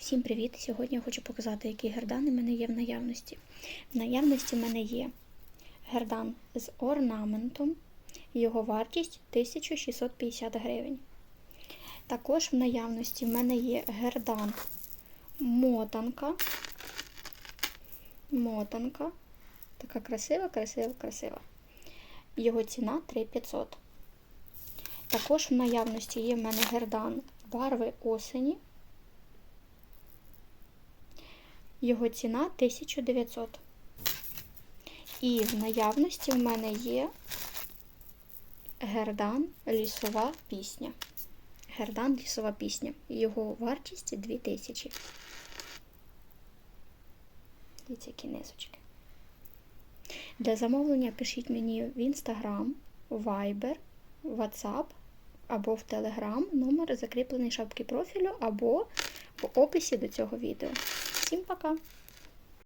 Всім привіт! Сьогодні я хочу показати, які гердани в мене є в наявності. В наявності в мене є гердан з орнаментом, його вартість 1650 гривень. Також в наявності в мене є гердан мотанка. Мотанка. Така красива, красива, красива. Його ціна 3500. Також в наявності є в мене гердан барви осені. Його ціна 1900. І в наявності в мене є гердан лісова пісня. Гердан лісова пісня. Його вартість 2000. Дивіться, які низочки. Для замовлення пишіть мені в Instagram, Viber, WhatsApp або в Telegram номер закріплений в шапці профілю, або в описі до цього відео. Всім пока!